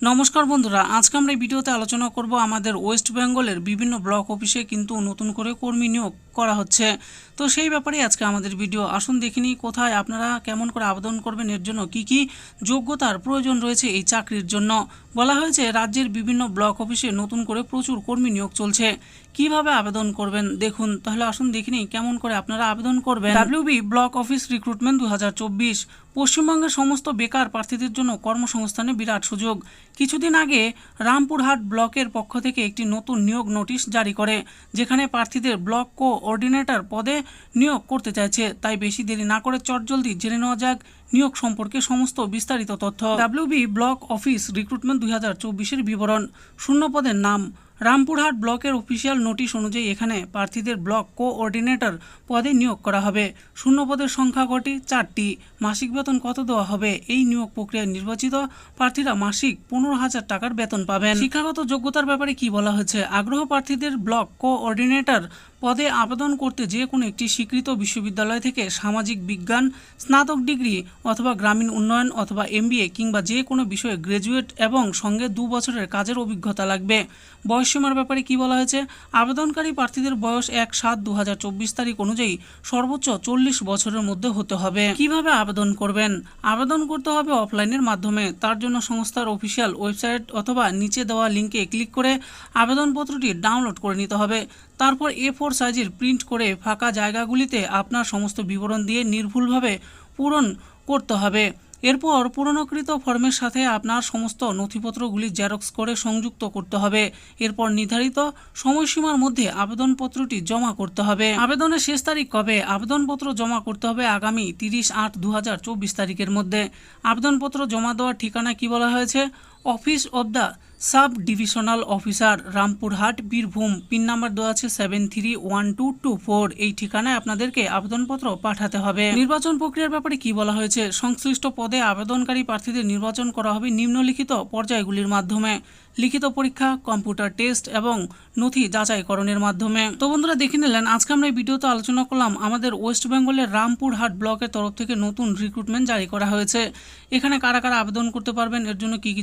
নমস্কার বন্ধুরা, আজকে আমরা এই ভিডিওতে আলোচনা করব আমাদের ওয়েস্ট বেঙ্গলের বিভিন্ন ব্লক অফিসে কিন্তু নতুন করে কর্মী নিয়োগ করা হচ্ছে। তো সেই ব্যাপারে আজকে আমাদের ভিডিও। আসুন দেখিনি কোথায় আপনারা কেমন করে আবেদন করবেন, এর জন্য কি কি যোগ্যতার প্রয়োজন রয়েছে এই চাকরির জন্য। বলা হয়েছে, রাজ্যের বিভিন্ন ব্লক অফিসে নতুন করে প্রচুর কর্মী নিয়োগ চলছে। কীভাবে আবেদন করবেন? দেখুন, তাহলে আসুন দেখিনি কেমন করে আপনারা আবেদন করবেন। ডাব্লিউবি ব্লক অফিস রিক্রুটমেন্ট দু হাজার চব্বিশ। পশ্চিমবঙ্গের সমস্ত বেকার প্রার্থীদের জন্য কর্মসংস্থানে বিরাট সুযোগ। কিছুদিন আগে রামপুরহাট ব্লকের পক্ষ থেকে একটি নতুন নিয়োগ নোটিশ জারি করে, যেখানে প্রার্থীদের ব্লক কোঅর্ডিনেটর পদে নিয়োগ করতে চাইছে। তাই বেশি দেরি না করে চটজলদি জেনে নেওয়া যাক নিয়োগ সম্পর্কে সমস্ত বিস্তারিত তথ্য ডাব্লিউবি ব্লক অফিস রিক্রুটমেন্ট দুই হাজার চব্বিশের বিবরণ। শূন্য পদের নাম রামপুরহাট ব্লকের অফিসিয়াল নোটিশ অনুযায়ী এখানে প্রার্থীদের ব্লক কোঅর্ডিনেটর পদে নিয়োগ করা হবে। শূন্য পদের সংখ্যা কটি চারটি। মাসিক বেতন কত দেওয়া হবে? এই নিয়োগ প্রক্রিয়ায় নির্বাচিত প্রার্থীরা মাসিক পনেরো হাজার টাকার বেতন পাবেন। শিক্ষাগত যোগ্যতার ব্যাপারে কি বলা হয়েছে? আগ্রহ প্রার্থীদের ব্লক কোঅর্ডিনেটর পদে আবেদন করতে যে কোনো একটি স্বীকৃত বিশ্ববিদ্যালয় থেকে সামাজিক বিজ্ঞান, স্নাতক ডিগ্রি অথবা গ্রামীণ উন্নয়ন অথবা এমবিএ কিংবা যে কোনো বিষয়ে গ্র্যাজুয়েট এবং সঙ্গে দু বছরের কাজের অভিজ্ঞতা লাগবে। বয়সসীমার ব্যাপারে কি বলা হয়েছে? আবেদনকারী প্রার্থীদের বয়স এক সাত দু তারিখ অনুযায়ী সর্বোচ্চ চল্লিশ বছরের মধ্যে হতে হবে। কীভাবে আবেদন করবেন? আবেদন করতে হবে অফলাইনের মাধ্যমে। তার জন্য সংস্থার অফিসিয়াল ওয়েবসাইট অথবা নিচে দেওয়া লিঙ্কে ক্লিক করে আবেদনপত্রটি ডাউনলোড করে নিতে হবে। তারপর এ ফোর সাইজের প্রিন্ট করে ফাঁকা জায়গাগুলিতে আপনার সমস্ত বিবরণ দিয়ে নির্ভুলভাবে পূরণ করতে হবে। এরপর পুরনোকৃত ফর্মের সাথে আপনার সমস্ত নথিপত্রগুলি জেরক্স করে সংযুক্ত করতে হবে। এরপর নির্ধারিত সময়সীমার মধ্যে আবেদনপত্রটি জমা করতে হবে। আবেদনের শেষ তারিখ কবে? আবেদনপত্র জমা করতে হবে আগামী তিরিশ আট দু তারিখের মধ্যে। আবেদনপত্র জমা দেওয়ার ঠিকানা কি বলা হয়েছে? Office of the sub divisional officer Rampurhat Birbhum. Pin number দেওয়া আছে seven three one two two four এই ঠিকানায় আপনাদেরকে আবেদনপত্র পাঠাতে হবে। নির্বাচন প্রক্রিয়ার ব্যাপারে কি বলা হয়েছে? সংশ্লিষ্ট পদে আবেদনকারী প্রার্থীদের নির্বাচন করা হবে নিম্নলিখিত পর্যায়গুলির মাধ্যমে। লিখিত পরীক্ষা, কম্পিউটার টেস্ট এবং নথি যাচাইকরণের মাধ্যমে। তো বন্ধুরা, দেখে নিলেন, আজকে আমরা এই ভিডিওতে আলোচনা করলাম আমাদের ওয়েস্ট বেঙ্গলের রামপুরহাট ব্লকের তরফ থেকে নতুন রিক্রুটমেন্ট জারি করা হয়েছে। এখানে কারা কারা আবেদন করতে পারবেন? এর জন্য কি কি